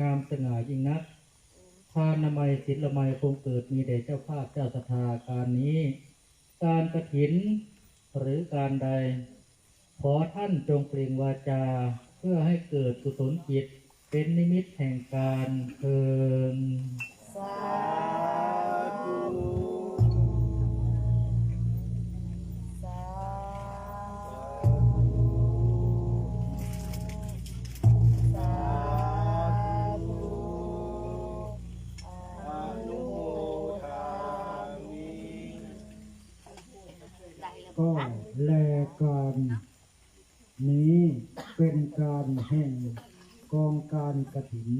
งามสง่ายิ่งนักทานนามัยศิลมัยคงเกิดมีแด่เจ้าภาพเจ้าศรัทธาการนี้ การกระถินหรือการใด ขอท่านจงเปล่งวาจาเพื่อให้เกิดกุศลจิตเป็นนิมิตแห่งการเทิน ก็แลการนี้เป็นการแห่งกองการกระถิน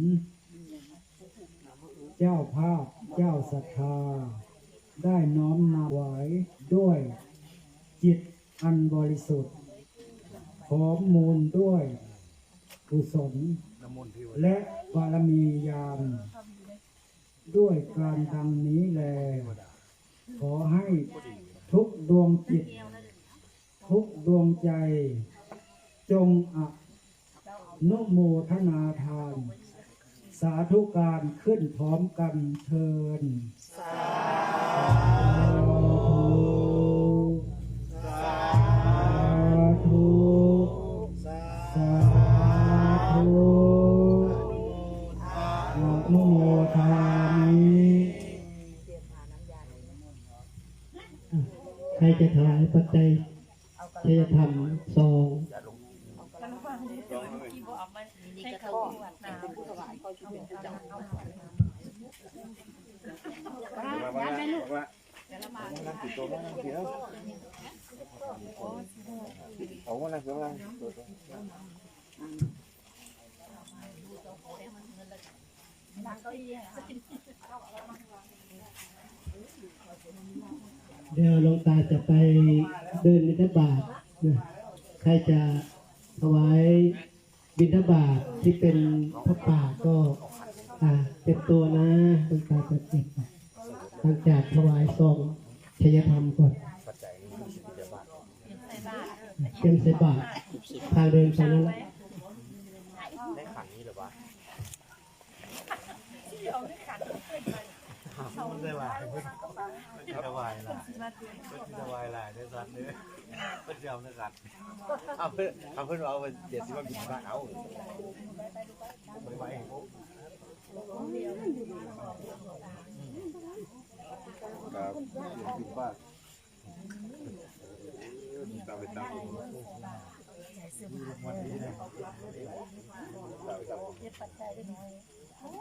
เจ้าภาพเจ้าศรัทธา ได้น้อมนำไว้ด้วยจิตอันบริสุทธิ์พร้อมมูลด้วยกุศลและบารมียานด้วยการดังนี้แล ขอให้ทุกดวงจิต ทุกดวงใจ จงอะนุโมทนาทาน สาธุการขึ้นพร้อมกันเทินสาธุสาธุสาธุนโมทามิใครจะถวายปัจจัย ใครจะทำซองเดี๋ยว หลวงตาจะไปเดินบิณฑบาตนะใครจะถวายบิณฑบาตที่เป็นพระป่าก็อ่าเป็นตัวนะหลวงตาจะเก็บหลังจากถวายซองชัยธรรมก่อนเตรียมใส่บาตรทางเดินไปนั่นแหละ มันได้หลายมันจะวายหลายมันจะวายหลายได้สัตว์เนี่ยมันจะเอาเนื้อสัตว์เอาเพื่อนเอาเพื่อนเอาไปเจ็ดสิบวันบินบ้านเอาไปไว้ให้พวกครับบินบ้านตามไปตามวันนี้นะ ปัจจัยได้น้อย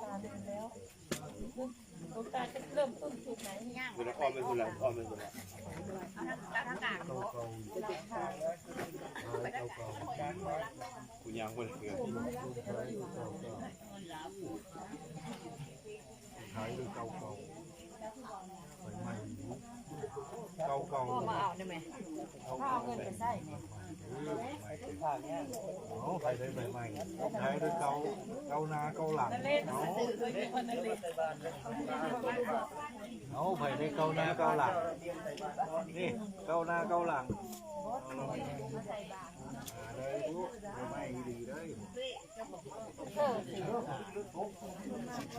ตาเดินแล้วหลวงตาจะเริ่มต้นจุดไหนย่างคุณละออมไม่คุณละอ้อมไม่คุณละเอาทั้งเอาทั้กลางเนาคุณยังไม่เหลือขายดูเก่าเก่าใหม่ใหม่เก่าเก่ามาเอาได้ไหมข้าวเงินไปใส่ไหม งนี่เก่านาเก่าหลังเลยลูกไม่ดีเลย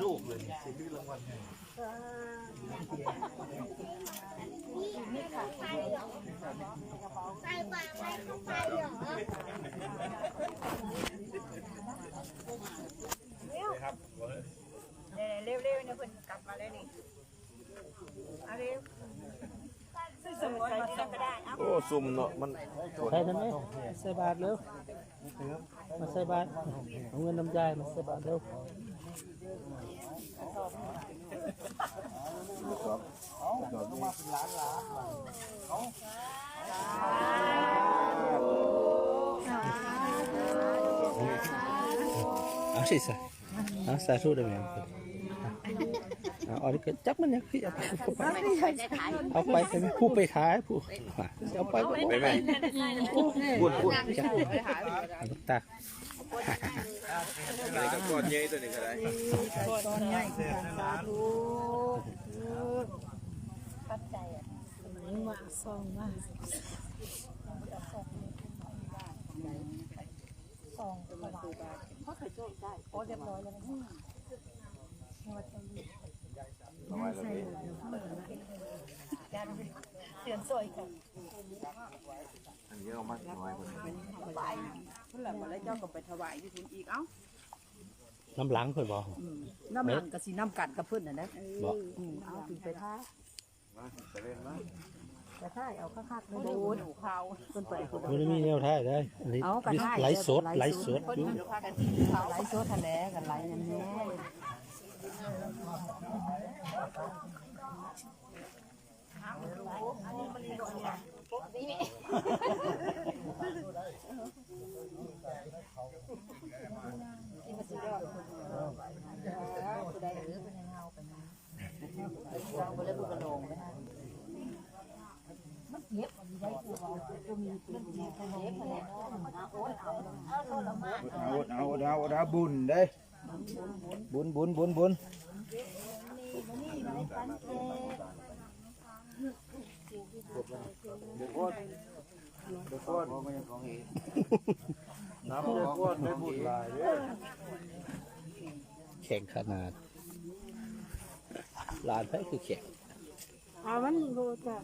ลูกเลยสิบรางวัลใส่ปากใส่เข้าไปเหรอครับ เร็วเร็วๆเนี่ยเพิ่นกลับมาแล้วนี่เอาเร็วซื้อสมุนมาใส่ก็ได้เอาโอ้ซุ่มเนาะมันใส่ทันไหมใส่บาทเร็วมาใส่บาทเอาเงินน้ำใจมาใส่บาทเร็ว เอาสิสะเอาสาธุได้ไหมเอาเอาดิก็จับมันยังคือเอาไปเอาไปเอาไปเป็นผู้ไปท้ายผู้เอาไปไปไหมพูดพูดจับเอาลูกตาอะไรกับก้อนใหญ่ตัวนี้ก็ได้ก้อนใหญ่สาธุ ซองถวายเขาเคยช่วยได้โอ้เรียบร้อยแล้วนะเอาไว้แล้วนี่การเตือนสวยค่ะอันนี้เอามาถวายคนไปเพิ่นละมาแล้วเจ้าก็ไปถวายอยู่ทุนอีกเอ้าน้ำหลังเพิ่นบอกน้ำหลังก็สิน้ำกันกับเพิ่นน่ะนะบอกอืมเอาถึงไปท่ามาไปเล่นมา ไปท่าเอาคักๆโดนเขาเพิ่นไปคุณมันมีแนวท่ายได้อันนี้เอากันได้ไลฟ์สดไลฟ์สดอยู่ พากันกินเขาไลฟ์สดทะเลกันไลฟ์นั่นแน่ผู้ใดหรือเป็นเงาเป็น เงาเราบ่ได้บุกระโลงไปฮะเอาเอาเอาเอาบุญเด้บุญบุญบุญบุญเดี๋ยวโคตรเดี๋ยวโคตรมันยังของเองน้ำเดี๋ยวโคตรไม่บุญหลายเด้อแข่งขนาดลานไปคือแข่งอ่ามันโบจะ